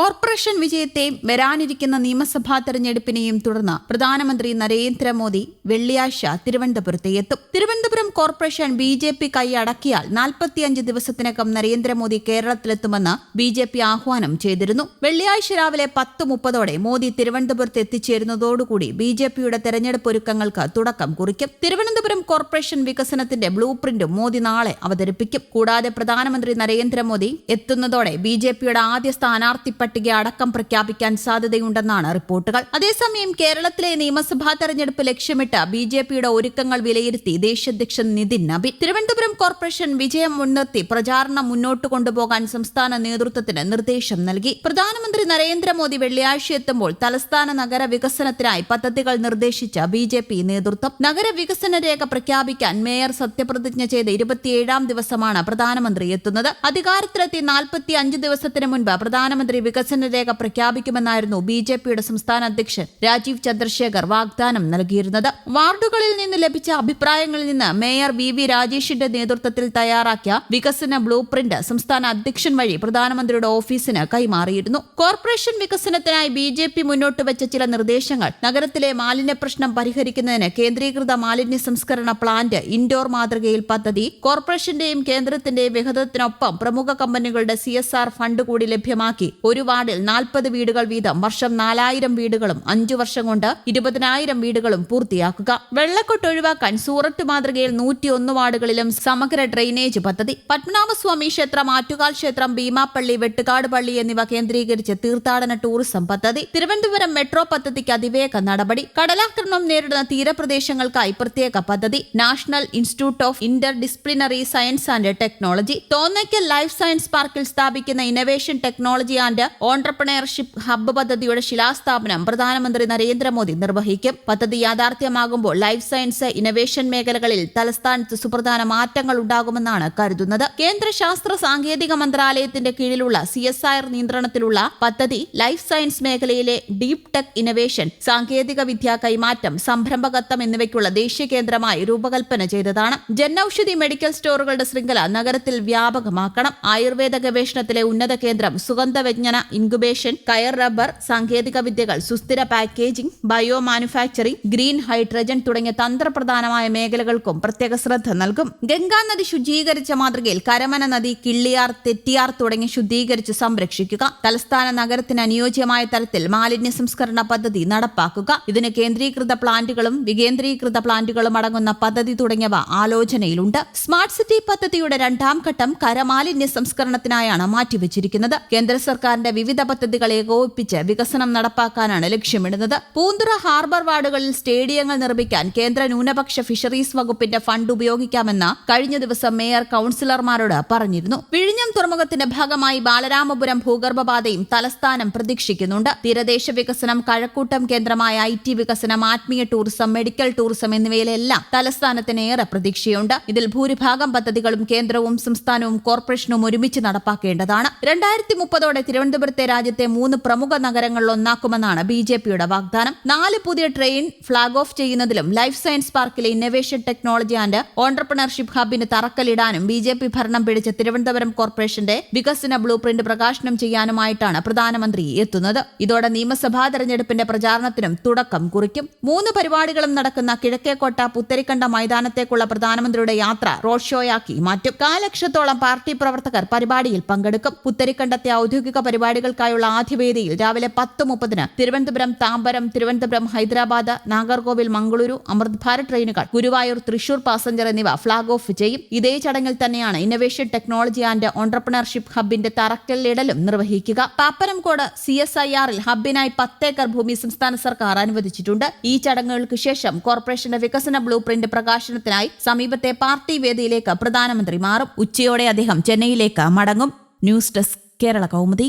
Corporation വിജയത്തെയും വരാനിരിക്കുന്ന നിയമസഭാ തെരഞ്ഞെടുപ്പിനെയും തുടർന്ന് പ്രധാനമന്ത്രി നരേന്ദ്രമോദി വെള്ളിയാഴ്ച തിരുവനന്തപുരത്ത് എത്തും. Thiruvananthapuram corporation B J P കൈയടക്കിയാൽ നാൽപ്പത്തിയഞ്ച് ദിവസത്തിനകം നരേന്ദ്രമോദി കേരളത്തിലെത്തുമെന്ന് ബി ജെ പി ആഹ്വാനം ചെയ്തിരുന്നു. വെള്ളിയാഴ്ച രാവിലെ പത്ത് മുപ്പതോടെ മോദി തിരുവനന്തപുരത്ത് എത്തിച്ചേരുന്നതോടുകൂടി ബി ജെ പിയുടെ തെരഞ്ഞെടുപ്പ് ഒരുക്കങ്ങൾക്ക് തുടക്കം കുറിക്കും. തിരുവനന്തപുരം കോർപ്പറേഷൻ വികസനത്തിന്റെ ബ്ലൂ പ്രിന്റും മോദി നാളെ അവതരിപ്പിക്കും. കൂടാതെ പ്രധാനമന്ത്രി നരേന്ദ്രമോദി എത്തുന്നതോടെ ബി ജെ പിയുടെ ആദ്യ സ്ഥാനാർത്ഥി പട്ടിക അടക്കം പ്രഖ്യാപിക്കാൻ സാധ്യതയുണ്ടെന്നാണ് റിപ്പോർട്ടുകൾ. അതേസമയം കേരളത്തിലെ നിയമസഭാ തെരഞ്ഞെടുപ്പ് ലക്ഷ്യമിട്ട് ബി ജെ പിയുടെ ഒരുക്കങ്ങൾ വിലയിരുത്തി ദേശീയ അധ്യക്ഷൻ നിതിൻ നബി. തിരുവനന്തപുരം കോർപ്പറേഷൻ വിജയം മുൻനിർത്തി പ്രചാരണം മുന്നോട്ട് കൊണ്ടുപോകാൻ സംസ്ഥാന നേതൃത്വത്തിന് നിർദ്ദേശം നൽകി. പ്രധാനമന്ത്രി നരേന്ദ്രമോദി വെള്ളിയാഴ്ച എത്തുമ്പോൾ തലസ്ഥാന നഗര വികസനത്തിനായി പദ്ധതികൾ നിർദ്ദേശിച്ച ബി ജെ പി നേതൃത്വം. നഗരവികസന രേഖ പ്രഖ്യാപിക്കാൻ മേയർ സത്യപ്രതിജ്ഞ ചെയ്ത് ഇരുപത്തിയേഴാം ദിവസമാണ് പ്രധാനമന്ത്രി എത്തുന്നത്. അധികാരത്തിലെത്തി നാൽപ്പത്തി അഞ്ച് ദിവസത്തിന് മുൻപ് പ്രധാനമന്ത്രി വികസന രേഖ പ്രഖ്യാപിക്കുമെന്നായിരുന്നു ബി ജെ പിയുടെ സംസ്ഥാന അധ്യക്ഷൻ രാജീവ് ചന്ദ്രശേഖർ വാഗ്ദാനം നൽകിയിരുന്നത്. വാർഡുകളിൽ നിന്ന് ലഭിച്ച അഭിപ്രായങ്ങളിൽ നിന്ന് മേയർ വി വി രാജേഷിന്റെ നേതൃത്വത്തിൽ തയ്യാറാക്കിയ വികസന ബ്ലൂ പ്രിന്റ് സംസ്ഥാന അധ്യക്ഷൻ വഴി പ്രധാനമന്ത്രിയുടെ ഓഫീസിന് കൈമാറിയിരുന്നു. കോർപ്പറേഷൻ വികസനത്തിനായി ബി ജെ പി മുന്നോട്ട് വെച്ച ചില നിർദ്ദേശങ്ങൾ നഗരത്തിലെ മാലിന്യ പ്രശ്നം പരിഹരിക്കുന്നതിന് കേന്ദ്രീകൃത മാലിന്യ സംസ്കരണ പ്ലാന്റ് ഇൻഡോർ മാതൃകയിൽ പദ്ധതി കോർപ്പറേഷന്റെയും കേന്ദ്രത്തിന്റെയും വിഹിതത്തിനൊപ്പം പ്രമുഖ കമ്പനികളുടെ സി ഫണ്ട് കൂടി ലഭ്യമാക്കി ഒരു വാർഡിൽ നാൽപ്പത് വീടുകൾ വീതം വർഷം നാലായിരം വീടുകളും അഞ്ചു വർഷം കൊണ്ട് ഇരുപതിനായിരം വീടുകളും പൂർത്തിയാക്കുക. വെള്ളക്കെട്ട് ഒഴിവാക്കാൻ സൂററ്റ് മാതൃകയിൽ നൂറ്റിയൊന്ന് വാർഡുകളിലും സമഗ്ര ഡ്രെയിനേജ് പദ്ധതി. പത്മനാഭസ്വാമി ക്ഷേത്രം ആറ്റുകാൽ ക്ഷേത്രം ഭീമാപ്പള്ളി വെട്ടുകാട് പള്ളി എന്നിവ കേന്ദ്രീകരിച്ച് തീർത്ഥാടന ടൂറിസം പദ്ധതി. തിരുവനന്തപുരം മെട്രോ പദ്ധതിക്ക് അതിവേഗ നടപടി. കടലാക്രമണം നേരിടുന്ന തീരപ്രദേശങ്ങൾക്കായി പ്രത്യേക പദ്ധതി. National institute of interdisciplinary science and technology. Thonnakkal life science പാർക്കിൽ സ്ഥാപിക്കുന്ന innovation technology and entrepreneurship hub പദ്ധതിയുടെ ശിലാസ്ഥാപനം പ്രധാനമന്ത്രി നരേന്ദ്രമോദി നിർവഹിക്കും. പദ്ധതി യാഥാർത്ഥ്യമാകുമ്പോൾ ലൈഫ് സയൻസ് ഇന്നവേഷൻ മേഖലകളിൽ തലസ്ഥാനത്ത് സുപ്രധാന മാറ്റങ്ങൾ ഉണ്ടാകുമെന്നാണ് കരുതുന്നത്. കേന്ദ്ര ശാസ്ത്ര സാങ്കേതിക മന്ത്രാലയത്തിന്റെ കീഴിലുള്ള സി എസ് ഐ നിയന്ത്രണത്തിലുള്ള പദ്ധതി ലൈഫ് സയൻസ് മേഖലയിലെ ഡീപ് ടെക് ഇന്നവേഷൻ സാങ്കേതിക വിദ്യ കൈമാറ്റം സംരംഭകത്വം എന്നിവയ്ക്കുള്ള ദേശീയ കേന്ദ്രമായി രൂപകൽപ്പന ചെയ്തതാണ്. ജനൌഷധി മെഡിക്കൽ സ്റ്റോറുകളുടെ ശൃംഖല നഗരത്തിൽ വ്യാപകമാക്കണം. ആയുർവേദ ഗവേഷണത്തിലെ ഉന്നത കേന്ദ്രം സുഗന്ധവ്യഞ്ജന ഇൻക്യുബേഷൻ കയർ റബ്ബർ സാങ്കേതിക വിദ്യകൾ സുസ്ഥിര packaging bio manufacturing green hydrogen തുടങ്ങിയ തന്ത്രപ്രധാനമായ മേഖലകൾക്കും പ്രത്യേക ശ്രദ്ധ നൽകും. ഗംഗാ നദി ശുചീകരിച്ച മാതൃകയിൽ കരമന നദി കിള്ളിയാർ തെറ്റിയാർ തുടങ്ങി ശുദ്ധീകരിച്ച് സംരക്ഷിക്കുക. തലസ്ഥാന നഗരത്തിന് അനുയോജ്യമായ തരത്തിൽ മാലിന്യ സംസ്കരണ പദ്ധതി നടപ്പാക്കുക. ഇതിന് കേന്ദ്രീകൃത പ്ലാന്റുകളും വികേന്ദ്രീകൃത പ്ലാന്റുകളും അടങ്ങുന്ന പദ്ധതി തുടങ്ങിയവ ആലോചനയിലുണ്ട്. സ്മാർട്ട് സിറ്റി പദ്ധതിയുടെ രണ്ടാം ഘട്ടം കരമാലിന്യ സംസ്കരണത്തിനായാണ് മാറ്റിവെച്ചിരിക്കുന്നത്. കേന്ദ്ര സർക്കാരിന്റെ വിവിധ പദ്ധതികൾ ഏകോപിപ്പിച്ച് വികസനം നടപ്പാക്കാനാണ് ലക്ഷ്യമിടുന്നത്. പൂന്തുറ ഹാർബർ വാർഡുകളിൽ സ്റ്റേഡിയങ്ങൾ നിർമ്മിക്കാൻ കേന്ദ്ര ന്യൂനപക്ഷ ഫിഷറീസ് വകുപ്പിന്റെ ഫണ്ട് ഉപയോഗിക്കാമെന്ന് കഴിഞ്ഞ ദിവസം മേയർ കൌൺസിലർമാരോട് പറഞ്ഞിരുന്നു. വിഴിഞ്ഞം തുറമുഖത്തിന്റെ ഭാഗമായി ബാലരാമപുരം ഭൂഗർഭപാതയും തലസ്ഥാനം പ്രതീക്ഷിക്കുന്നുണ്ട്. തീരദേശ വികസനം കഴക്കൂട്ടം കേന്ദ്രമായ ഐ ടി വികസനം ആത്മീയ ടൂറിസം മെഡിക്കൽ ടൂറിസം എന്നിവയിലെല്ലാം തലസ്ഥാനത്തിന് ഏറെ പ്രതീക്ഷയുണ്ട്. ഇതിൽ ഭൂരിഭാഗം പദ്ധതികളും കേന്ദ്രവും സംസ്ഥാനവും കോർപ്പറേഷനും ഒരുമിച്ച് നടപ്പാക്കേണ്ടതാണ്. രണ്ടായിരത്തി മുപ്പതോടെ തിരുവനന്തപുരത്തെ രാജ്യത്തെ മൂന്ന് പ്രമുഖ നഗരങ്ങളിൽ ഒന്നാക്കുമെന്നാണ് ബി ജെ പിയുടെ വാഗ്ദാനം. നാല് പുതിയ ട്രെയിൻ ഫ്ളാഗ് ഓഫ് ചെയ്യുന്നതിലും ലൈഫ് സയൻസ് പാർക്കിലെ ഇന്നവേഷൻ ടെക്നോളജി ആൻഡ് ഓണ്ടർപ്രണർഷിപ്പ് ഹബിന് തറക്കല്ലിടാനും ബി ജെ പി ഭരണം പിടിച്ച തിരുവനന്തപുരം കോർപ്പറേഷന്റെ വികസന ബ്ലൂ പ്രിന്റ് പ്രകാശനം ചെയ്യാനുമായിട്ടാണ് പ്രധാനമന്ത്രി എത്തുന്നത്. ഇതോടെ നിയമസഭാ തെരഞ്ഞെടുപ്പിന്റെ പ്രചാരണത്തിനും തുടക്കം കുറിക്കും. മൂന്ന് പരിപാടികളും നടക്കുന്ന കിഴക്കേക്കോട്ട പുത്തരിക്കണ്ട മൈതാനത്തേക്കുള്ള പ്രധാനമന്ത്രിയുടെ യാത്ര റോഡ് ഷോയാക്കി മാറ്റും. കാലക്ഷത്തോളം പാർട്ടി പ്രവർത്തകർ പരിപാടിയിൽ പങ്കെടുക്കും. പുത്തരിക്കണ്ടത്തെ ഔദ്യോഗിക പരിപാടികൾക്കായുള്ള ആദ്യ രാവിലെ പത്ത് മുപ്പതിന് തിരുവനന്തപുരം താമ്പരം തിരുവനന്തപുരം ഹൈദരാബാദ് നാഗർകോവിൽ മംഗളൂരു അമൃത് ഭാരത് ട്രെയിനുകൾ ഗുരുവായൂർ തൃശൂർ പാസഞ്ചർ എന്നിവ ഫ്ളാഗ് ഓഫ് ചെയ്യും ഇതേ ചടങ്ങിൽ തന്നെയാണ് ഇന്നവേഷൻ ടെക്നോളജി ആൻഡ് ഓണ്ടർപ്രണർഷിപ്പ് ഹബിന്റെ തറക്കല്ലിടലും നിർവഹിക്കുക. പാപ്പനംകോട് സി എസ് ഐ ആറിൽ ഹബിനായി പത്തേക്കർ ഭൂമി സംസ്ഥാന സർക്കാർ അനുവദിച്ചിട്ടുണ്ട്. ഈ ചടങ്ങുകൾക്ക് ശേഷം കോർപ്പറേഷന്റെ വികസന ബ്ലൂ പ്രിന്റ് പ്രകാശനത്തിനായി സമീപത്തെ പാർട്ടി വേദിയിലേക്ക് പ്രധാനമന്ത്രി മാറും. ഉച്ചയോടെ അദ്ദേഹം ചെന്നൈയിലേക്ക് മടങ്ങും. News desk Kerala Kaumudi.